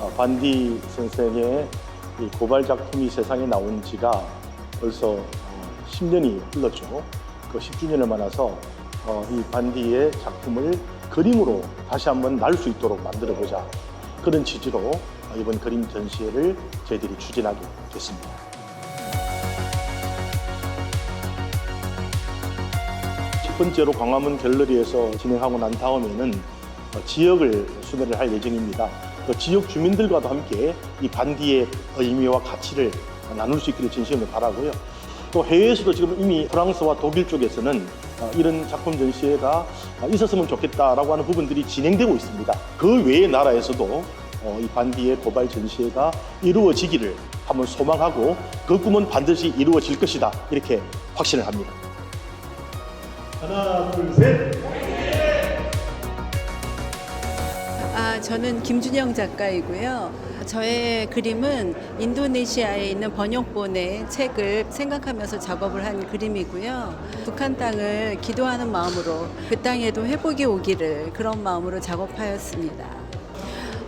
어, 반디 선생의 이 고발 작품이 세상에 나온 지가 벌써 어, 10년이 흘렀죠. 그 10주년을 맞아서 어, 이 반디의 작품을 그림으로 다시 한번 날 수 있도록 만들어 보자. 그런 취지로 어, 이번 그림 전시회를 저희들이 추진하게 됐습니다. 첫 번째로 광화문 갤러리에서 진행하고 난 다음에는 어, 지역을 순회를 할 예정입니다. 그 지역 주민들과도 함께 이 반디의 의미와 가치를 나눌 수 있기를 진심으로 바라고요. 또 해외에서도 지금 이미 프랑스와 독일 쪽에서는 어, 이런 작품 전시회가 어, 있었으면 좋겠다라고 하는 부분들이 진행되고 있습니다. 그 외의 나라에서도 어, 이 반디의 고발 전시회가 이루어지기를 한번 소망하고 그 꿈은 반드시 이루어질 것이다 이렇게 확신을 합니다. 하나, 둘, 셋. 아, 저는 김준영 작가이고요. 저의 그림은 인도네시아에 있는 번역본의 책을 생각하면서 작업을 한 그림이고요. 북한 땅을 기도하는 마음으로 그 땅에도 회복이 오기를 그런 마음으로 작업하였습니다.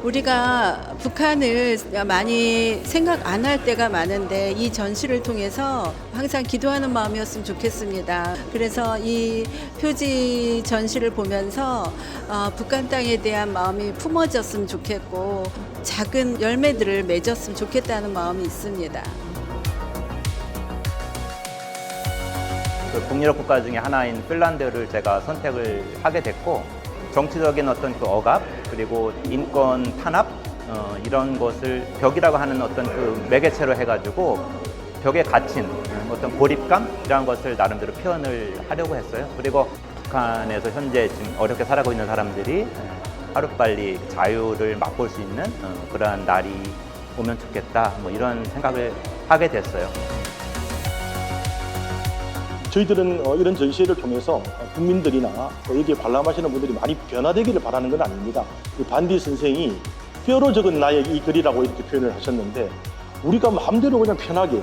우리가 북한을 많이 생각 안 할 때가 많은데 이 전시를 통해서 항상 기도하는 마음이었으면 좋겠습니다. 그래서 이 표지 전시를 보면서 어, 북한 땅에 대한 마음이 품어졌으면 좋겠고 작은 열매들을 맺었으면 좋겠다는 마음이 있습니다. 그 북유럽 국가 중에 하나인 핀란드를 제가 선택을 하게 됐고 정치적인 어떤 그 억압 그리고 인권 탄압 어, 이런 것을 벽이라고 하는 어떤 그 매개체로 해가지고 벽에 갇힌 어떤 고립감 이런 것을 나름대로 표현을 하려고 했어요. 그리고 북한에서 현재 지금 어렵게 살아가고 있는 사람들이 하루빨리 자유를 맛볼 수 있는 어, 그러한 날이 오면 좋겠다 뭐 이런 생각을 하게 됐어요. 저희들은 어, 이런 전시회를 통해서 어, 국민들이나 또 여기에 관람하시는 분들이 많이 변화되기를 바라는 건 아닙니다. 이 반디 선생이 뼈로 적은 나의 이 글이라고 이렇게 표현을 하셨는데 우리가 마음대로 그냥 편하게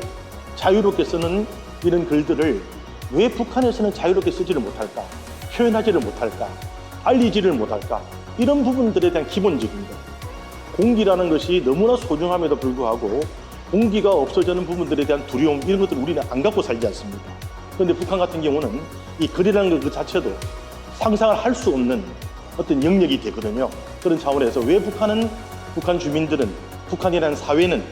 자유롭게 쓰는 이런 글들을 왜 북한에서는 자유롭게 쓰지를 못할까? 표현하지를 못할까? 알리지를 못할까? 이런 부분들에 대한 기본적인 것. 공기라는 것이 너무나 소중함에도 불구하고 공기가 없어지는 부분들에 대한 두려움 이런 것들을 우리는 안 갖고 살지 않습니까? 그런데 북한 같은 경우는 이 글이라는 것 그 자체도 상상을 할 수 없는 어떤 영역이 되거든요. 그런 차원에서 왜 북한은 북한 주민들은 북한이라는 사회는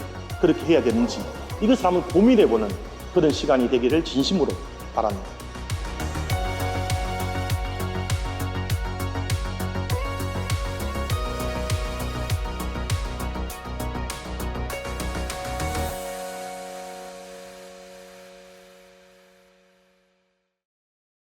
그렇게 해야 되는지 이것을 한번 고민해보는 그런 시간이 되기를 진심으로 바랍니다.